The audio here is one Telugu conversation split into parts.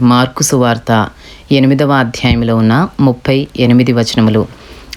మార్కు సువార్త ఎనిమిదవ అధ్యాయంలో ఉన్న ముప్పై ఎనిమిది వచనములు.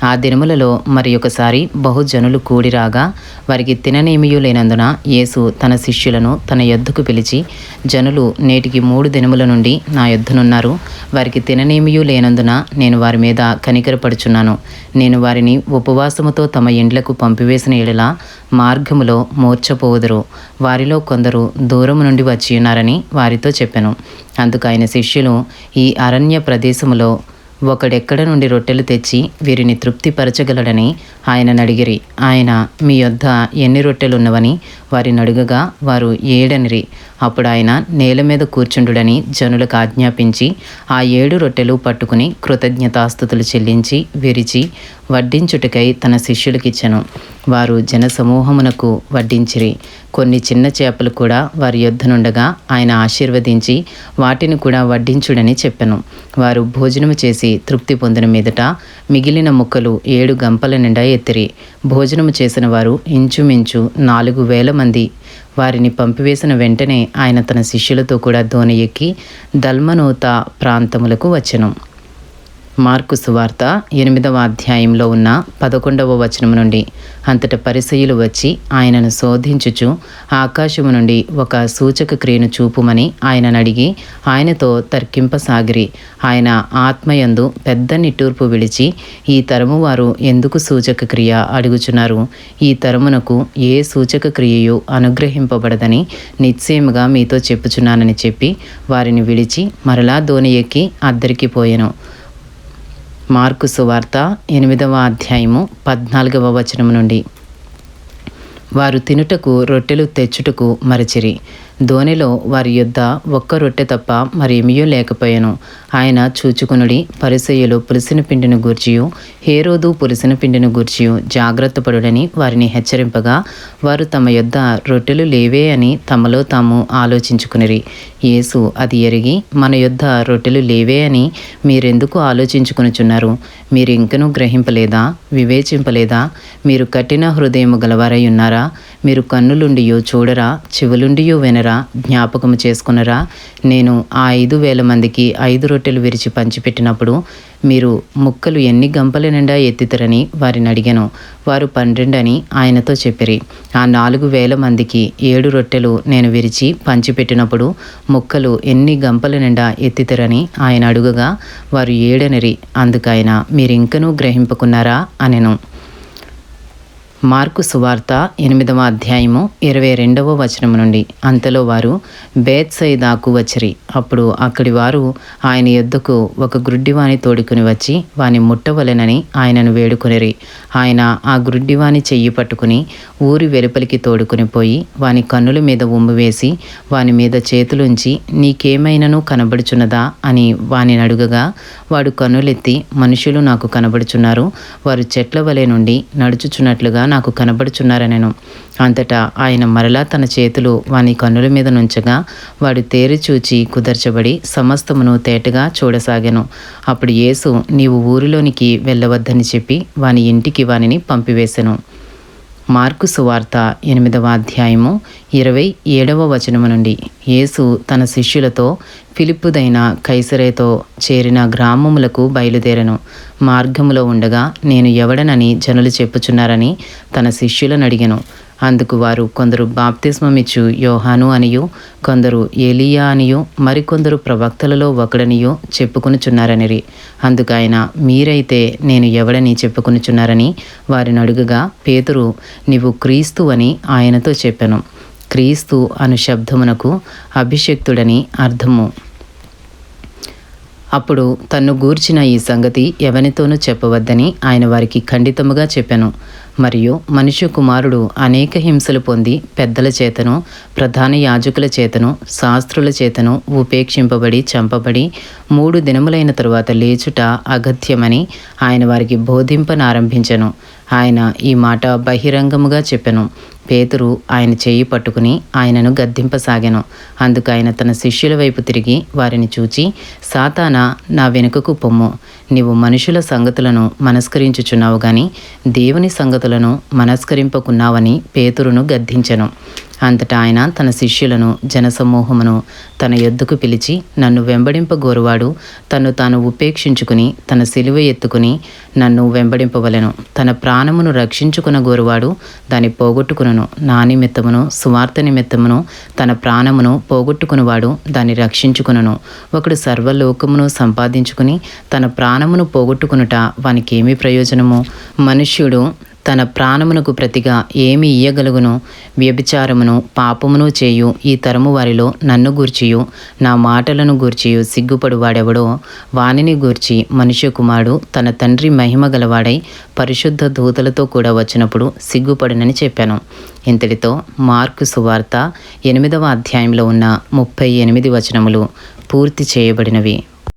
ఆ దినములలో మరి ఒకసారి బహుజనులు కూడిరాగా వారికి తిననేమియూ లేనందున యేసు తన శిష్యులను తన యొద్దకు పిలిచి జనులు నేటికి మూడు దినముల నుండి నా యొద్దనున్నారు. వారికి తిననేమియూ లేనందున నేను వారి మీద కనికరపడుచున్నాను. నేను వారిని ఉపవాసముతో తమ ఇండ్లకు పంపివేసిన ఎడల మార్గములో మూర్చపోవుదురు వారిలో కొందరు దూరము నుండి వచ్చి ఉన్నారని వారితో చెప్పాను. అందుకు ఆయన శిష్యులు ఈ అరణ్య ప్రదేశములో ఒకడెక్కడ నుండి రొట్టెలు తెచ్చి వీరిని తృప్తిపరచగలడని ఆయన అడిగిరి ఆయన మీ యొద్ద ఎన్ని రొట్టెలున్నవని వారిని అడుగగా వారు ఏడనిరి. అప్పుడు ఆయన నేల మీద కూర్చుండుడని జనులకు ఆజ్ఞాపించి ఆ ఏడు రొట్టెలు పట్టుకుని కృతజ్ఞతాస్థుతులు చెల్లించి విరిచి వడ్డించుటకై తన శిష్యులకిచ్చెను. వారు జనసమూహమునకు వడ్డించిరి. కొన్ని చిన్న చేపలు కూడా వారి యొద్దనుండగా ఆయన ఆశీర్వదించి వాటిని కూడా వడ్డించుడని చెప్పెను. వారు భోజనము చేసి తృప్తి పొందిన మీదట మిగిలిన ముక్కలు ఏడు గంపల నిండా ఎత్తిరి. భోజనము చేసిన వారు ఇంచుమించు నాలుగు వేల మంది. వారిని పంపివేసిన వెంటనే ఆయన తన శిష్యులతో కూడా దోణి ఎక్కి దల్మనోత ప్రాంతములకు వచ్చెను. మార్కు సువార్త ఎనిమిదవ అధ్యాయంలో ఉన్న పదకొండవ వచనం నుండి. అంతట పరిసయులు వచ్చి ఆయనను శోధించుచు ఆకాశము నుండి ఒక సూచక క్రియను చూపుమని ఆయనను అడిగి ఆయనతో తర్కింపసాగిరి. ఆయన ఆత్మయందు పెద్ద నిట్టూర్పు విడిచి ఈ తరము వారు ఎందుకు సూచక క్రియ అడుగుచున్నారు? ఈ తరమునకు ఏ సూచక క్రియయు అనుగ్రహింపబడదని నిశ్చయముగా మీతో చెప్పుచున్నానని చెప్పి వారిని విడిచి మరలా దోని ఎక్కి అద్దరికి పోయెను. మార్కు సువార్త ఎనిమిదవ అధ్యాయము పద్నాలుగవ వచనం నుండి. వారు తినుటకు రొట్టెలు తెచ్చుటకు మరచిరి. దోణిలో వారి యొద్ద ఒక్క రొట్టె తప్ప మరేమియో లేకపోయాను. ఆయన చూచుకునుడి పరిసయ్యులు పులిసిన పిండిని గూర్చియు హేరోదు పులిసిన పిండిని గూర్చియు జాగ్రత్త పడుడని వారిని హెచ్చరింపగా వారు తమ యొద్ద రొట్టెలు లేవే అని తమలో తాము ఆలోచించుకునిరి. యేసు అది ఎరిగి మన యొద్ద రొట్టెలు లేవే అని మీరెందుకు ఆలోచించుకునుచున్నారు? మీరు ఇంకనూ గ్రహింపలేదా? వివేచింపలేదా? మీరు కఠిన హృదయము గలవారై ఉన్నారా? మీరు కన్నులుండియో చూడరా? చెవులుండియో వినరా? జ్ఞాపకము చేసుకునరా? నేను ఆ ఐదు వేల మందికి ఐదు రొట్టెలు విరిచి పంచిపెట్టినప్పుడు మీరు ముక్కలు ఎన్ని గంపల నిండా ఎత్తితరని వారిని అడిగాను. వారు పన్నెండని ఆయనతో చెప్పిరి. ఆ నాలుగు వేల మందికి ఏడు రొట్టెలు నేను విరిచి పంచిపెట్టినప్పుడు ముక్కలు ఎన్ని గంపల నిండా ఎత్తితరని ఆయన అడుగగా వారు ఏడనిరి. అందుకైన మీరింకనూ గ్రహింపుకున్నారా? అనెను. మార్కు సువార్త ఎనిమిదవ అధ్యాయము ఇరవై రెండవ వచనం నుండి. అంతలో వారు బేత్సైదాకు వచ్చిరి. అప్పుడు అక్కడి వారు ఆయన ఎద్దుకు ఒక గ్రుడ్డివాని తోడుకుని వచ్చి వాని ముట్టవలెనని ఆయనను వేడుకొనిరి. ఆయన ఆ గ్రుడ్డివాని చెయ్యి పట్టుకుని ఊరి వెలుపలికి తోడుకుని పోయి వాని కన్నుల మీద ఉమ్ము వేసి వాని మీద చేతులుంచి నీకేమైనను కనబడుచున్నదా? అని వాని అడుగగా వాడు కన్నులెత్తి మనుషులు నాకు కనబడుచున్నారు. వారు చెట్ల వలె నుండి నడుచుచున్నట్లుగా నాకు కనబడుచున్నారనెను అంతటా ఆయన మరలా తన చేతులు వాని కన్నుల మీద నుంచగా వాడు తేరి చూచి కుదర్చబడి సమస్తమును తేటగా చూడసాగాను. అప్పుడు యేసు నీవు ఊరిలోనికి వెళ్ళవద్దని చెప్పి వాని ఇంటికి వానిని పంపివేశాను మార్కు సువార్త ఎనిమిదవ అధ్యాయము ఇరవై ఏడవ వచనము నుండి. యేసు తన శిష్యులతో ఫిలిప్పుదైన కైసరేతో చేరిన గ్రామములకు బయలుదేరను. మార్గములో ఉండగా నేను ఎవడనని జనులు చెప్పుచున్నారని తన శిష్యులను అడిగాను. అందుకు వారు కొందరు బాప్తిస్మమిచ్చు యోహాను అనియు కొందరు ఏలియా అనియు మరికొందరు ప్రవక్తలలో ఒకడనియో చెప్పుకొనుచున్నారనిరి. అందుకు ఆయన మీరైతే నేను ఎవడని చెప్పుకొనుచున్నారని? వారిని అడుగుగా పేతురు నీవు క్రీస్తు అని ఆయనతో చెప్పాను. క్రీస్తు అను శబ్దమునకు అభిషక్తుడని అర్థము. అప్పుడు తన్ను గూర్చిన ఈ సంగతి ఎవనితోనూ చెప్పవద్దని ఆయన వారికి ఖండితముగా చెప్పాను. మరియు మనిషి కుమారుడు అనేక హింసలు పొంది పెద్దల చేతను ప్రధాన యాజకుల చేతను శాస్త్రుల చేతను ఉపేక్షింపబడి చంపబడి మూడు దినములైన తరువాత లేచుట అగత్యమని ఆయన వారికి బోధింపనారంభించను. ఆయన ఈ మాట బహిరంగముగా చెప్పెను. పేతురు ఆయన చేయి పట్టుకుని ఆయనను గద్దింపసాగాను. అందుకు ఆయన తన శిష్యుల వైపు తిరిగి వారిని చూచి సాతానా నా వెనుకకు పొమ్ము. నీవు మనుషుల సంగతులను మనస్కరించుచున్నావు గాని దేవుని సంగతులను మనస్కరింపకున్నావని పేతురును గద్దించెను. అంతటా ఆయన తన శిష్యులను జనసమూహమును తన యొద్దకు పిలిచి నన్ను వెంబడింపగోరువాడు తన్ను తాను ఉపేక్షించుకుని తన సిలువ ఎత్తుకుని నన్ను వెంబడింపవలెను. తన ప్రాణమును రక్షించుకున్న గోరువాడు దాన్ని పోగొట్టుకును నా నిమిత్తమును సువార్త నిమిత్తమును తన ప్రాణమును పోగొట్టుకునివాడు దాన్ని రక్షించుకును ఒకడు సర్వలోకమును సంపాదించుకుని తన ప్రాణమును పోగొట్టుకునుట వానికి ఏమి ప్రయోజనము? మనుష్యుడు తన ప్రాణమునకు ప్రతిగా ఏమి ఇయ్యగలుగును? వ్యభిచారమును పాపమును చేయు ఈ తరము వారిలో నన్ను గూర్చియు నా మాటలను గూర్చియు సిగ్గుపడు వాడెవడో? వానిని గూర్చి మనుష్య కుమారుడు తన తండ్రి మహిమ గలవాడై పరిశుద్ధ దూతలతో కూడా వచ్చినప్పుడు సిగ్గుపడునని చెప్పాను. ఇంతటితో మార్కు సువార్త ఎనిమిదవ అధ్యాయంలో ఉన్న ముప్పై ఎనిమిది వచనములు పూర్తి చేయబడినవి.